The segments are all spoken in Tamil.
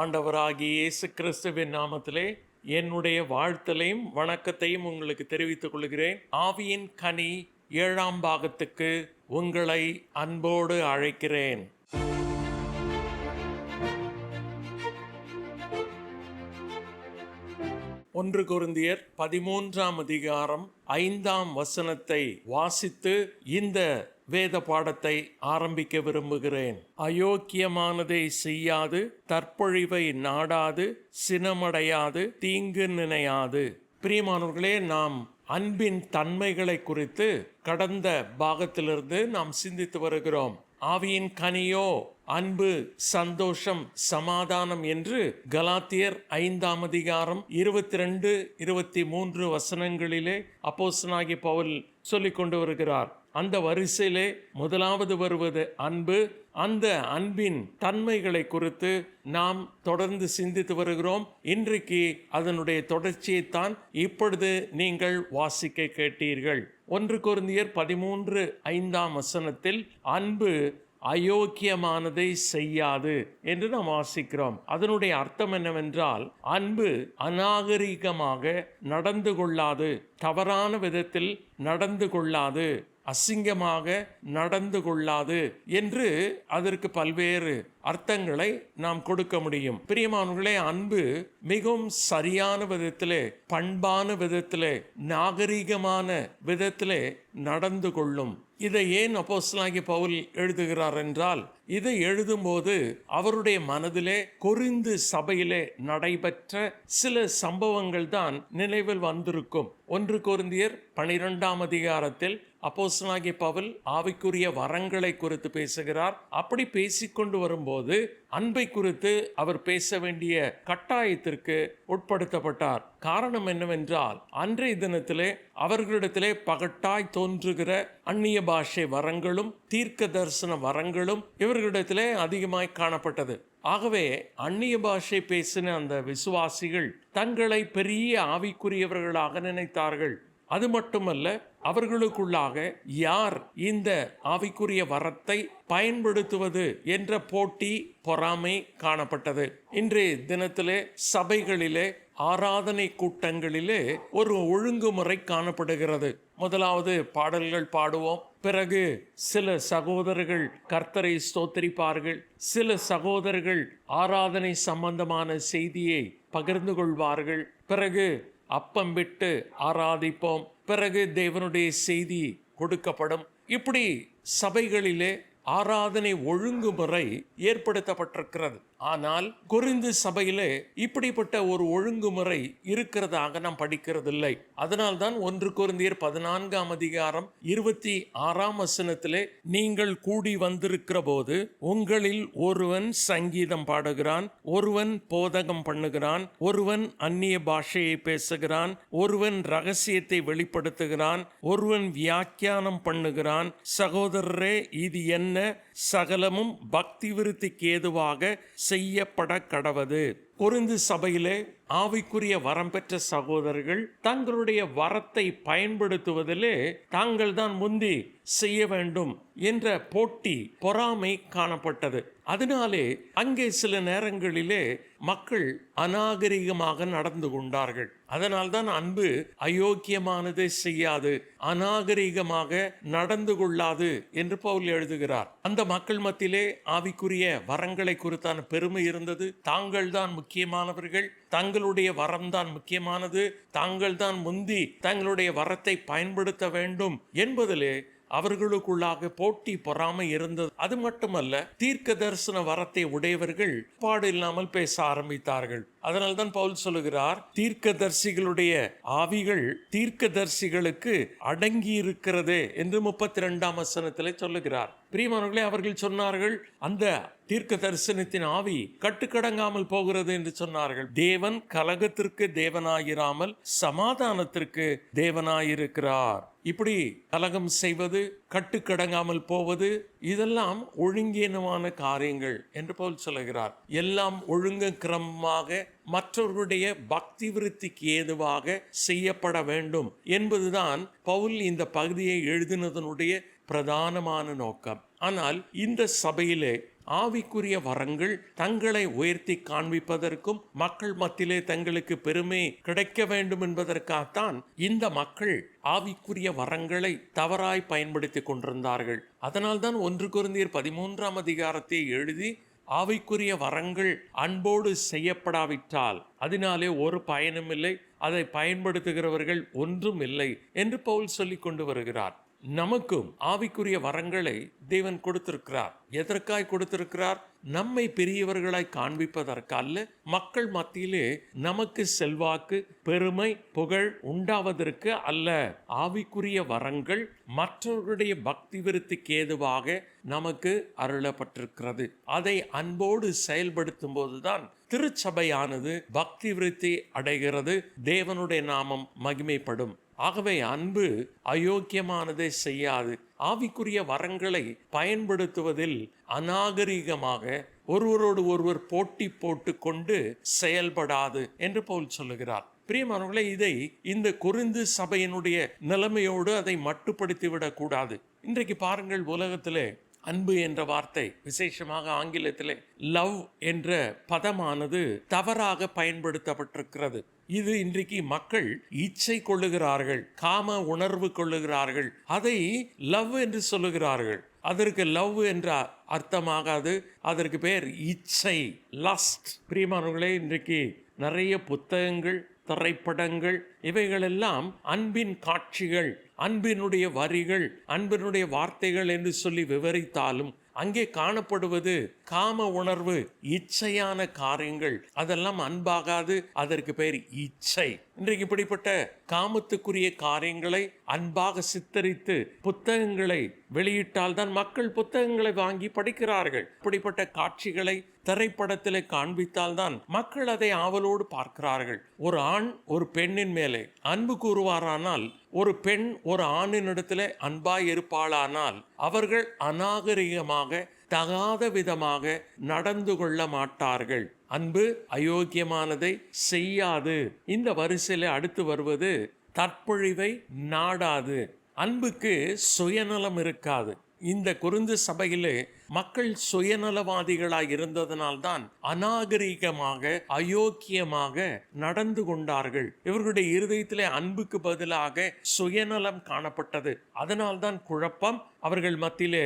ஆண்டவராகிய இயேசு கிறிஸ்துவின் நாமத்திலே என்னுடைய வாழ்த்தலையும் வணக்கத்தையும் உங்களுக்கு தெரிவித்துக் கொள்கிறேன். ஆவியின் கனி ஏழாம் பாகத்துக்கு உங்களை அன்போடு அழைக்கிறேன். ஒன்று குருந்தியர் பதிமூன்றாம் அதிகாரம் ஐந்தாம் வசனத்தை வாசித்து இந்த வேத பாடத்தை ஆரம்பிக்க விரும்புகிறேன். அயோக்கியமானதை செய்யாது தற்பொழிவை நாடாது சினமடையாது தீங்கு நினையாது. பிரியமானவர்களே நாம் அன்பின் தன்மைகளை குறித்து கடந்த பாகத்திலிருந்து நாம் சிந்தித்து வருகிறோம். ஆவியின் கனியோ அன்பு சந்தோஷம் சமாதானம் என்று கலாத்தியர் ஐந்தாம் அதிகாரம் இருபத்தி ரெண்டு இருபத்தி மூன்று வசனங்களிலே அப்போசனாகி பவுல் சொல்லிக் கொண்டு வருகிறார். அந்த வரிசையிலே முதலாவது வருவது அன்பு. அந்த அன்பின் தன்மைகளை குறித்து நாம் தொடர்ந்து சிந்தித்து வருகிறோம். இன்றைக்கு அதனுடைய தொடர்ச்சியைத்தான் இப்பொழுது நீங்கள் வாசிக்க கேட்டீர்கள். ஒன்று குருந்தியர் பதிமூன்று ஐந்தாம் வசனத்தில் அன்பு அயோக்கியமானதை செய்யாது என்று நாம் வாசிக்கிறோம். அதனுடைய அர்த்தம் என்னவென்றால் அன்பு அநாகரிகமாக நடந்து கொள்ளாது தவறான விதத்தில் நடந்து கொள்ளாது. அசிங்கமாக நடந்து கொள்ளாது என்று அதற்கு பல்வேறு அர்த்தங்களை நாம் கொடுக்க முடியும். பிரியமானவர்களே அன்பு மிகவும் சரியான விதத்திலே பண்பான விதத்திலே நாகரிகமான விதத்திலே நடந்து கொள்ளும். இதை ஏன் அப்போஸ்லாகி பவுல் எழுதுகிறார் என்றால் இதை எழுதும்போது அவருடைய மனதிலே கொரிந்து சபையிலே நடைபெற்ற சில சம்பவங்கள் தான் நினைவில் வந்திருக்கும். ஒன்று கொருந்தியர் பனிரெண்டாம் அதிகாரத்தில் அப்போஸ்தலனாகிய பவுல் ஆவிக்குரிய வரங்களை குறித்து பேசுகிறார். அப்படி பேசிக்கொண்டு வரும்போது அன்பை குறித்து அவர் பேச வேண்டிய கட்டாயத்திற்கு உட்படுத்தப்பட்டார். காரணம் என்னவென்றால் அன்றைய தினத்திலே அவர்களிடத்திலே பகட்டாய் தோன்றுகிற அந்நிய பாஷை வரங்களும் தீர்க்க தரிசன வரங்களும் இவர்களிடத்திலே அதிகமாய் காணப்பட்டது. ஆகவே அந்நிய பாஷை பேசின அந்த விசுவாசிகள் தங்களை பெரிய ஆவிக்குரியவர்களாக நினைத்தார்கள். அது மட்டுமல்ல அவர்களுக்குள்ளாக யார் இந்த ஆவிக்குரிய வரத்தை பயன்படுத்துவது என்ற போட்டி பொறாமை காணப்பட்டது. இன்றைய தினத்திலே சபைகளிலே ஆராதனை கூட்டங்களிலே ஒரு ஒழுங்குமுறை காணப்படுகிறது. முதலாவது பாடல்கள் பாடுவோம். பிறகு சில சகோதரர்கள் கர்த்தரை ஸ்தோத்தரிப்பார்கள். சில சகோதரர்கள் ஆராதனை சம்பந்தமான செய்தியை பகிர்ந்து கொள்வார்கள். பிறகு அப்பம் விட்டு ஆராதிப்போம். பிறகு தேவனுடைய செய்தி கொடுக்கப்படும். இப்படி சபைகளிலே ஆராதனை ஒழுங்குமுறை ஏற்படுத்தப்பட்டிருக்கிறது. ஆனால் குறிந்து சபையிலே இப்படிப்பட்ட ஒரு ஒழுங்குமுறை இருக்கிறதாக நாம் படிக்கிறதில்லை. அதனால்தான் ஒன்று குருந்தியர் பதினான்காம் அதிகாரம் இருபத்தி ஆறாம் வசனத்திலே நீங்கள் கூடி வந்திருக்கிற போது உங்களில் ஒருவன் சங்கீதம் பாடுகிறான் ஒருவன் போதகம் பண்ணுகிறான் ஒருவன் அந்நிய பாஷையை பேசுகிறான் ஒருவன் ரகசியத்தை வெளிப்படுத்துகிறான் ஒருவன் வியாக்கியானம் பண்ணுகிறான் சகோதரரே இது என்ன? சகலமும் பக்தி விருத்திக்கு ஏதுவாக செய்யப்பட கடவது பொருந்து சபையிலே ஆவிக்குரிய வரம் பெற்ற சகோதரர்கள் தங்களுடைய வரத்தை பயன்படுத்துவதிலே தாங்கள் தான் முந்தி செய்ய வேண்டும் என்ற போட்டி பொறாமை காணப்பட்டது. அதனாலே அங்கே சில நேரங்களிலே மக்கள் அநாகரிகமாக நடந்து கொண்டார்கள். அதனால்தான் அன்பு அயோக்கியமானதை செய்யாது அநாகரிகமாக நடந்து கொள்ளாது என்று பவுல் எழுதுகிறார். அந்த மக்கள் மத்தியிலே ஆவிக்குரிய வரங்களை குறித்தான பெருமை இருந்தது. தாங்கள் தான் முக்கியமானவர்கள் தங்களுடைய வரம்தான் முக்கியமானது தாங்கள் தான் முந்தி தங்களுடைய வரத்தை பயன்படுத்த வேண்டும் என்பதிலே அவர்களுக்குள்ளாக போட்டி பொறாமை இருந்தது. அது மட்டுமல்ல தீர்க்க தரிசன வரத்தை உடையவர்கள் பாடு இல்லாமல் பேச ஆரம்பித்தார்கள். அதனால்தான் பவுல் சொல்லுகிறார் தீர்க்கதர்சிகளுடைய ஆவிகள் தீர்க்கதர்சிகளுக்கு அடங்கி இருக்கிறது என்று முப்பத்தி ரெண்டாம் வசனத்தில் சொல்லுகிறார். பிரியமானவர்களே அவர்கள் சொன்னார்கள் அந்த தீர்க்க தரிசனத்தின் ஆவி கட்டுக்கடங்காமல் போகிறது என்று சொன்னார்கள். தேவன் கலகத்திற்கு தேவனாயிராமல் சமாதானத்திற்கு தேவனாயிருக்கிறார். இப்படி கலகம் செய்வது கட்டுக்கடங்காமல் போவது இதெல்லாம் ஒழுங்கீனமான காரியங்கள் என்று போல் சொல்லுகிறார். எல்லாம் ஒழுங்கு கிரமமாக மற்றவர்களுடைய பக்தி விருத்திக்கு ஏதுவாக செய்யப்பட வேண்டும் என்பதுதான் பவுல் இந்த பகுதியை எழுதினதனுடைய பிரதானமான நோக்கம். ஆனால் இந்த சபையிலே ஆவிக்குரிய வரங்கள் தங்களை உயர்த்தி காண்பிப்பதற்கும் மக்கள் மத்தியிலே தங்களுக்கு பெருமை கிடைக்க வேண்டும் என்பதற்காகத்தான் இந்த மக்கள் ஆவிக்குரிய வரங்களை தவறாய் பயன்படுத்தி கொண்டிருந்தார்கள். அதனால்தான் ஒன்று குருந்தியர் பதிமூன்றாம் அதிகாரத்தை எழுதி ஆவிக்குரிய வரங்கள் அன்போடு செய்யப்படாவிட்டால் அதனாலே ஒரு பயனும் இல்லை அதை பயன்படுத்துகிறவர்கள் ஒன்றும் இல்லை என்று பவுல் சொல்லிக் கொண்டு வருகிறார். நமக்கும் ஆவிக்குரிய வரங்களை தேவன் கொடுத்திருக்கிறார். எதற்காய் கொடுத்திருக்கிறார்? நம்மை பெரியவர்களாய் காண்பிப்பதற்கல்ல மக்கள் மத்தியிலே நமக்கு செல்வாக்கு பெருமை புகழ் உண்டாவதற்கு அல்ல. ஆவிக்குரிய வரங்கள் மற்றவர்களுடைய பக்தி விருத்திக்கு ஏதுவாக நமக்கு அருளப்பட்டிருக்கிறது. அதை அன்போடு செயல்படுத்தும் போதுதான் திருச்சபையானது பக்தி விருத்தி அடைகிறது. தேவனுடைய நாமம் மகிமைப்படும். ஆகவே அன்பு அயோக்கியமானதை செய்யாது. ஆவிக்குரிய வரங்களை பயன்படுத்துவதில் அநாகரிகமாக ஒருவரோடு ஒருவர் போட்டி போட்டு கொண்டு செயல்படாது என்று பவுல் சொல்லுகிறார். பிரியமானவர்களே இதை இந்த குறிந்து சபையினுடைய நிலைமையோடு அதை மட்டுப்படுத்தி விடக்கூடாது இன்றைக்கு பாருங்கள் உலகத்திலே அன்பு என்ற வார்த்தை விசேஷமாக ஆங்கிலத்திலே லவ் என்ற பதமானது தவறாக பயன்படுத்தப்பட்டிருக்கிறது. இது இன்றைக்கு மக்கள் இச்சை கொள்ளுகிறார்கள் காம உணர்வு கொள்ளுகிறார்கள். அதை லவ் என்று சொல்லுகிறார்கள். அதற்கு லவ் என்ற அர்த்தமாகாது. அதற்கு பேர் இச்சை லஸ்ட் பிரியமானவர்களே இன்றைக்கு நிறைய புத்தகங்கள் திரைப்படங்கள் இவைகளெல்லாம் அன்பின் காட்சிகள் அன்பினுடைய வரிகள் அன்பினுடைய வார்த்தைகள் என்று சொல்லி விவரித்தாலும் அங்கே காணப்படுவது காம உணர்வு இச்சையான காரியங்கள். அதெல்லாம் அன்பாகாது. அதற்கு பேர் இச்சை. இன்றைக்கு இப்படிப்பட்ட காமத்துக்குரிய காரியங்களை அன்பாக சித்தரித்து புத்தகங்களை வெளியிட்டால் தான் மக்கள் புத்தகங்களை வாங்கி படிக்கிறார்கள். இப்படிப்பட்ட காட்சிகளை திரைப்படத்தில் காண்பித்தால் தான் மக்கள் அதை ஆவலோடு பார்க்கிறார்கள். ஒரு ஆண் ஒரு பெண்ணின் மேலே அன்பு கூறுவாரானால் ஒரு பெண் ஒரு ஆணினிடத்தில் அன்பாய் இருப்பாளானால் அவர்கள் அநாகரிகமாக தகாத விதமாக நடந்து கொள்ள மாட்டார்கள். அன்பு அயோக்கியமானதை செய்யாது. இந்த வரிசையில் அடுத்து வருவது தற்பொழிவை நாடாது. அன்புக்கு சுயநலம் இருக்காது. இந்த குருந்து சபையிலே மக்கள் சுயநலவாதிகளாய் இருந்ததனால்தான் அநாகரிகமாக அயோக்கியமாக நடந்து கொண்டார்கள். இவர்களுடைய இருதயத்திலே அன்புக்கு பதிலாக சுயநலம் காணப்பட்டது. அதனால்தான் குழப்பம் அவர்கள் மத்தியிலே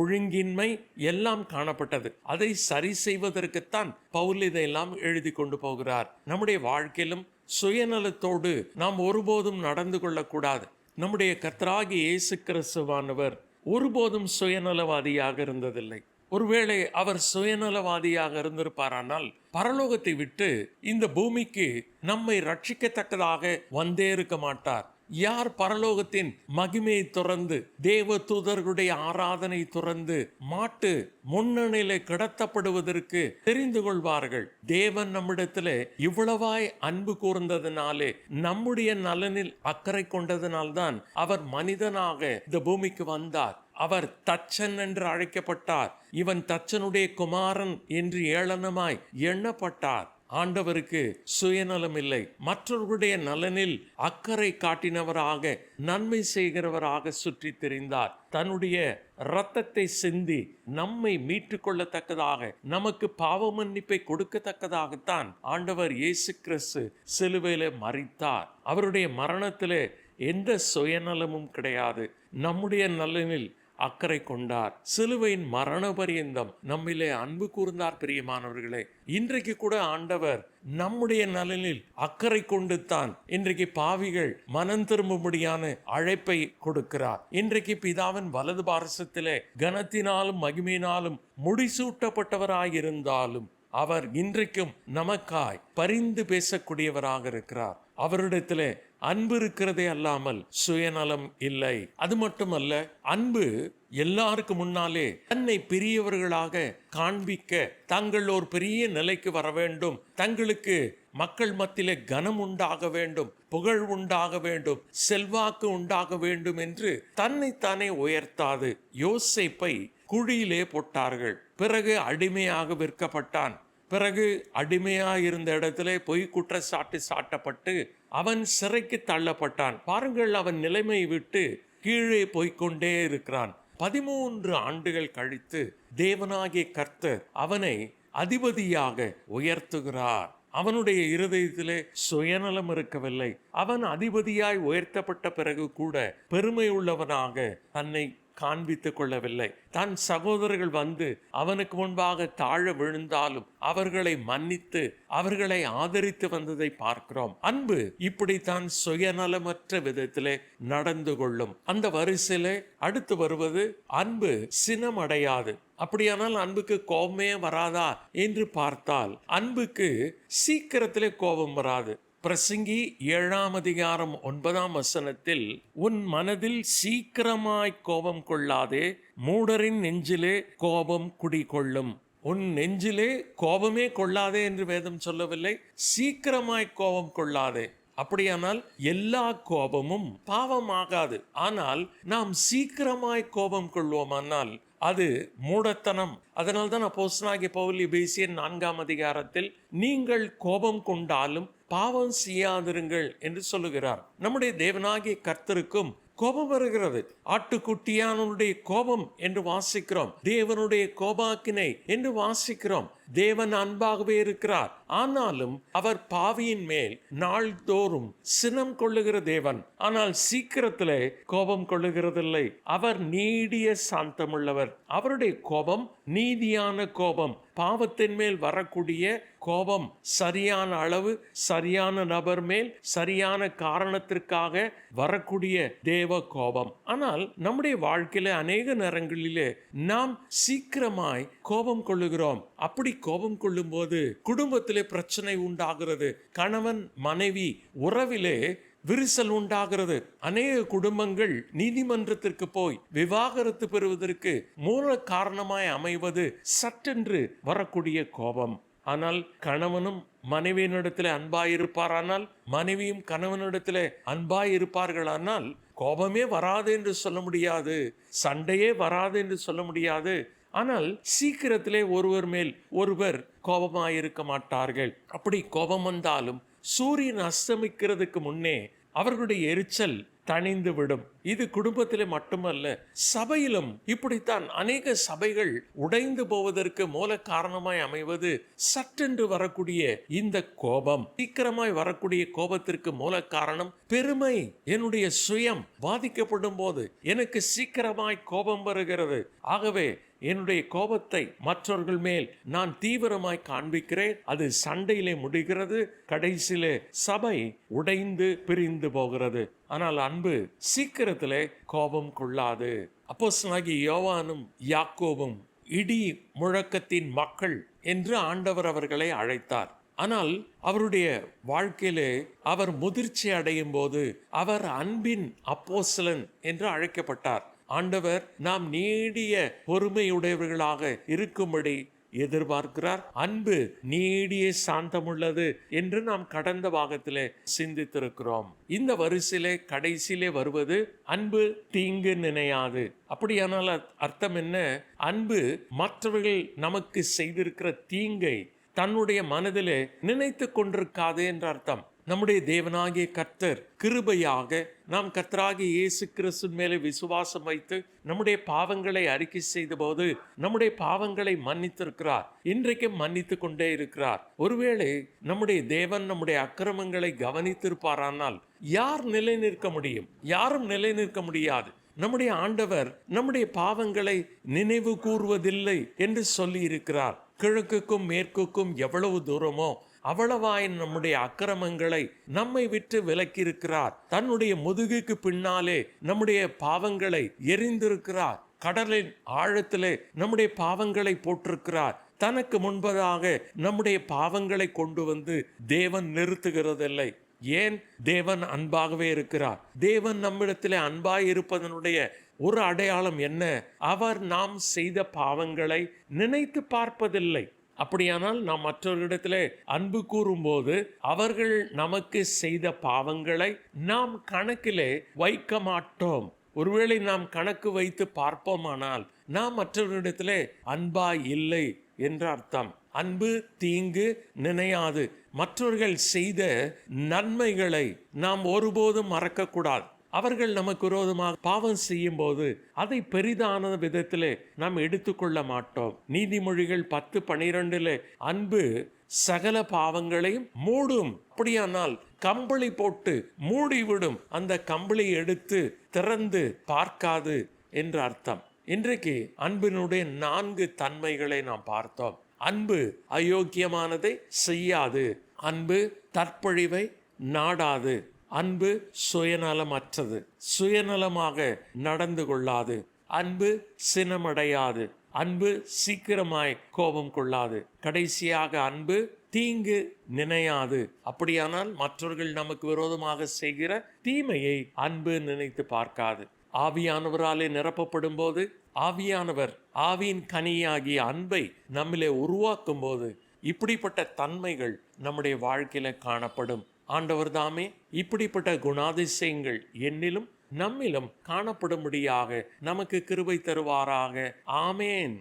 ஒழுங்கின்மை எல்லாம் காணப்பட்டது. அதை சரி செய்வதற்குத்தான் பவுல் இதையெல்லாம் எழுதி கொண்டு போகிறார். நம்முடைய வாழ்க்கையிலும் சுயநலத்தோடு நாம் ஒருபோதும் நடந்து கொள்ளக்கூடாது. நம்முடைய கர்த்தராகி இயேசு கிறிஸ்துவானவர் ஒருபோதும் சுயநலவாதியாக இருந்ததில்லை. ஒருவேளை அவர் சுயநலவாதியாக இருந்திருப்பாரானால் பரலோகத்தை விட்டு இந்த பூமிக்கு நம்மை ரட்சிக்கத்தக்கதாக வந்தே இருக்க மாட்டார். யார் பரலோகத்தின் மகிமையை துறந்து தேவ தூதர்களுடைய ஆராதனை துறந்து மாட்டு முன்னணியில கிடத்தப்படுவதற்கு தெரிந்து கொள்வார்கள். தேவன் நம்மிடத்திலே இவ்வளவாய் அன்பு கூர்ந்ததினாலே நம்முடைய நலனில் அக்கறை கொண்டதினால்தான் அவர் மனிதனாக இந்த பூமிக்கு வந்தார். அவர் தச்சன் என்று அழைக்கப்பட்டார். இவன் தச்சனுடைய குமாரன் என்று ஏளனமாய் எண்ணப்பட்டார். ஆண்டவருக்கு சுயநலம் இல்லை மற்றவர்களுடைய நலனில் அக்கறை காட்டினவராக நன்மை செய்கிறவராக சுற்றி தெரிந்தார். தன்னுடைய இரத்தத்தை சிந்தி நம்மை மீட்டு கொள்ளத்தக்கதாக நமக்கு பாவ மன்னிப்பை கொடுக்கத்தக்கதாகத்தான் ஆண்டவர் இயேசு கிறிஸ்து சிலுவையில மறித்தார் அவருடைய மரணத்திலே எந்த சுயநலமும் கிடையாது. நம்முடைய நலனில் அக்கறை கொண்டார். சிலுவையின் மரண பரியந்தம் நம்மிலே அன்பு கூர்ந்தார் பிரியமானவர்களே. இன்றைக்கு கூட ஆண்டவர் நம்முடைய நலனில் அக்கறை கொண்டு தான் இன்றைக்கு பாவிகள் மனம் திரும்பும்படியான அழைப்பை கொடுக்கிறார். இன்றைக்கு பிதாவின் வலது பாரசத்திலே கனத்தினாலும் மகிமையினாலும் முடிசூட்டப்பட்டவராயிருந்தாலும் அவர் இன்றைக்கும் நமக்காய் பரிந்து பேசக்கூடியவராக இருக்கிறார். அவரிடத்திலே அன்பு இருக்கிறதே அல்லாமல் சுயநலம் இல்லை. அது மட்டுமல்ல அன்பு எல்லாருக்கு முன்னாலே தன்னை பெரியவர்களாக காண்பிக்க தாங்கள் ஒரு பெரிய நிலைக்கு வர வேண்டும். தங்களுக்கு மக்கள் மத்தியிலே கனம் உண்டாக வேண்டும் புகழ் உண்டாக வேண்டும் செல்வாக்கு உண்டாக வேண்டும் என்று தன்னைத்தானே உயர்த்தாது. யோசிப்பை குழியிலே போட்டார்கள். பிறகு அடிமையாக விற்கப்பட்டான். பிறகு அடிமையாக இருந்த இடத்துல பொய் குற்றச்சாட்டு சாட்டப்பட்டு அவன் சிறைக்கு தள்ளப்பட்டான். பாருங்கள் அவன் நிலைமை விட்டு கீழே போய்க்கொண்டே இருக்கிறான். பதிமூன்று ஆண்டுகள் கழித்து தேவனாகிய கர்த்தர் அவனை அதிபதியாக உயர்த்துகிறார். அவனுடைய இருதயத்திலே சுயநலம் இருக்கவில்லை. அவன் அதிபதியாய் உயர்த்தப்பட்ட பிறகு கூட பெருமை உள்ளவனாக தன்னை காண்பித்துக் கொள்ளவில்லை. தன் சகோதரர்கள் வந்து அவனுக்கு முன்பாக தாழ விழுந்தாலும் அவர்களை மன்னித்து அவர்களை ஆதரித்து வந்ததை பார்க்கிறோம். அன்பு இப்படித்தான் சுயநலமற்ற விதத்திலே நடந்து கொள்ளும். அந்த வரிசையிலே அடுத்து வருவது அன்பு சினம் அடையாது அப்படியானால் அன்புக்கு கோபமே வராதா? என்று பார்த்தால் அன்புக்கு சீக்கிரத்திலே கோபம் வராது. பிரசங்கி ஏழாம் அதிகாரம் ஒன்பதாம் வசனத்தில் உன் மனதில் சீக்கிரமாய் கோபம் கொள்ளாதே மூடரின் நெஞ்சிலே கோபம் குடிகொள்ளும். உன் நெஞ்சிலே கோபமே கொள்ளாதே என்று வேதம் சொல்லவில்லை. சீக்கிரமாய் கோபம் கொள்ளாதே. அப்படியானால் எல்லா கோபமும் பாவமாகாது. ஆனால் நாம் சீக்கிரமாய் கோபம் கொள்வோமானால் அது மூடத்தனம். அதனால் தான் அப்போஸ்தலனாகிய பவுலி பேசிய நான்காம் அதிகாரத்தில் நீங்கள் கோபம் கொண்டாலும் பாவம் செய்யாதிருங்கள் என்று சொல்லுகிறார். நம்முடைய தேவனாகிய கர்த்தருக்கும் கோபம் வருகிறது. ஆட்டுக்குட்டியானுடைய கோபம் என்று வாசிக்கிறோம். தேவனுடைய கோபாக்கினை என்று வாசிக்கிறோம். தேவன் அன்பாகவே இருக்கிறார். ஆனாலும் அவர் பாவியின் மேல் நாள்தோறும் சினம் கொள்ளுகிற தேவன். ஆனால் சீக்கிரத்திலே கோபம் கொள்ளுகிறதில்லை. அவர் நீடிய சாந்தமுள்ளவர். அவருடைய கோபம் நீதியான கோபம். பாவத்தின் மேல் வரக்கூடிய கோபம் சரியான அளவு சரியான நபர் மேல் சரியான காரணத்திற்காக வரக்கூடிய தேவ கோபம். ஆனால் நம்முடைய வாழ்க்கையில அநேக நேரங்களிலே நாம் சீக்கிரமாய் கோபம் கொள்ளுகிறோம். அப்படி கோபம் கொள்ளும்போது குடும்பத்திலே பிரச்சனை உண்டாகிறது. கணவன் மனைவி உறவிலே விரிசல் உண்டாகிறது. அநேக குடும்பங்கள் நீதிமன்றத்திற்கு போய் விவாகரத்து பெறுவதற்கு மூல காரணமாய் அமைவது சட்டென்று வரக்கூடிய கோபம். ஆனால் கணவனும் மனைவியினிடத்தில் அன்பாயிருப்பாரானால் மனைவியும் கணவனிடத்தில் அன்பாயிருப்பார்களானால் கோபமே வராது என்று சொல்ல முடியாது. சண்டையே வராது என்று சொல்ல முடியாது. ஆனால் சீக்கிரத்திலே ஒருவர் மேல் ஒருவர் கோபமாயிருக்க மாட்டார்கள். அப்படி கோபம் வந்தாலும் சூரியன் அஸ்தமிக்கிறதுக்கு முன்னே அவர்களுடைய எரிச்சல் தணிந்து விடும். இது குடும்பத்திலே மட்டுமல்ல சபையிலும் இப்படித்தான் அநேக சபைகள் உடைந்து போவதற்கு மூல காரணமாய் அமைவது சட்டென்று வரக்கூடிய இந்த கோபம். சீக்கிரமாய் வரக்கூடிய கோபத்திற்கு மூல காரணம் பெருமை. என்னுடைய சுயம் பாதிக்கப்படும் போது எனக்கு சீக்கிரமாய் கோபம் வருகிறது. ஆகவே என்னுடைய கோபத்தை மற்றவர்கள் மேல் நான் தீவிரமாய் காண்பிக்கிறேன். அது சண்டையிலே முடிகிறது கடைசியிலே சபை உடைந்து பிரிந்து போகிறது. ஆனால் அன்பு சீக்கிரத்திலே கோபம் கொள்ளாது. அப்போஸ்னாகி யோவானும் யாக்கோபும் இடி முழக்கத்தின் மக்கள் என்று ஆண்டவர் அவர்களை அழைத்தார். ஆனால் அவருடைய வாழ்க்கையிலே அவர் முதிர்ச்சி அடையும் போது அவர் அன்பின் அப்போசலன் என்று அழைக்கப்பட்டார். ஆண்டவர் நாம் நீடிய பொறுமையுடையவர்களாக இருக்கும்படி எதிர்பார்க்கிறார். அன்பு நீடிய சாந்தமுள்ளது என்று நாம் கடந்த பாகத்திலே சிந்தித்திருக்கிறோம். இந்த வரிசையிலே கடைசியிலே வருவது அன்பு தீங்கு நினையாது. அப்படியானால் அத்- அர்த்தம் என்ன? அன்பு மற்றவர்கள் நமக்கு செய்திருக்கிற தீங்கை தன்னுடைய மனதிலே நினைத்து கொண்டிருக்காது என்ற அர்த்தம். நம்முடைய தேவனாகிய கர்த்தர் கிருபையாக நாம் கர்த்தராகிய இயேசு கிறிஸ்து மேலே விசுவாசம் வைத்து நம்முடைய பாவங்களை அறிக்கை செய்தபோது நம்முடைய பாவங்களை மன்னித்திருக்கிறார். இன்றைக்கும் மன்னித்து கொண்டே இருக்கிறார். ஒருவேளை நம்முடைய தேவன் நம்முடைய அக்கிரமங்களை கவனித்திருப்பாரானால் யார் நிலை நிற்க முடியும்? யாரும் நிலை நிற்க முடியாது. நம்முடைய ஆண்டவர் நம்முடைய பாவங்களை நினைவு கூறுவதில்லை என்று சொல்லி இருக்கிறார் கிழக்குக்கும் மேற்குக்கும் எவ்வளவு தூரமோ அவ்வளவாய் நம்முடைய அக்கிரமங்களை நம்மை விட்டு விலக்கி இருக்கிறார் தன்னுடைய முதுகுக்கு பின்னாலே நம்முடைய பாவங்களை எரிந்திருக்கிறார். கடலின் ஆழத்திலே நம்முடைய பாவங்களை போட்டிருக்கிறார். தனக்கு முன்பதாக நம்முடைய பாவங்களை கொண்டு வந்து தேவன் நிறுத்துகிறதில்லை. ஏன்? தேவன் அன்பாகவே இருக்கிறார். தேவன் நம்மிடத்திலே அன்பாய் இருப்பதனுடைய ஒரு அடையாளம் என்ன? அவர் நாம் செய்த பாவங்களை நினைத்து பார்ப்பதில்லை. அப்படியானால் நாம் மற்றவர்களிடத்திலே அன்பு கூறும்போது அவர்கள் நமக்கு செய்த பாவங்களை நாம் கணக்கிலே வைக்க மாட்டோம். ஒருவேளை நாம் கணக்கு வைத்து பார்ப்போமானால் நாம் மற்றவர்களிடத்திலே அன்பாய் இல்லை என்ற அர்த்தம். அன்பு தீங்கு நினையாது. மற்றவர்கள் செய்த நன்மைகளை நாம் ஒருபோதும் மறக்கக்கூடாது. அவர்கள் நமக்கு விரோதமாக பாவம் செய்யும் போது அதை பெரிதான விதத்திலே நாம் எடுத்துக்கொள்ள மாட்டோம். நீதிமொழிகள் பத்து பனிரெண்டுல அன்பு சகல பாவங்களையும் மூடும். அப்படியானால் கம்பளி போட்டு மூடிவிடும். அந்த கம்பளி எடுத்து திறந்து பார்க்காது என்று அர்த்தம். இன்றைக்கு அன்பினுடைய நான்கு தன்மைகளை நாம் பார்த்தோம். அன்பு அயோக்கியமானதை செய்யாது. அன்பு தற்பொழிவை நாடாது. அன்பு சுயநலமற்றது. சுயநலமாக நடந்து கொள்ளாது. அன்பு சினமடையாது. அன்பு சீக்கிரமாய் கோபம் கொள்ளாது. கடைசியாக அன்பு தீங்கு நினையாது. அப்படியானால் மற்றவர்கள் நமக்கு விரோதமாக செய்கிற தீமையை அன்பு நினைத்து பார்க்காது. ஆவியானவராலே நிரப்பப்படும் போது ஆவியானவர் ஆவியின் கனியாகிய அன்பை நம்மிலே உருவாக்கும் போது இப்படிப்பட்ட தன்மைகள் நம்முடைய வாழ்க்கையில காணப்படும். ஆண்டவர் தாமே இப்படிப்பட்ட குணாதிசயங்கள் என்னிலும் நம்மிலும் காணப்படும்படியாக நமக்கு கிருபை தருவாராக. ஆமேன்.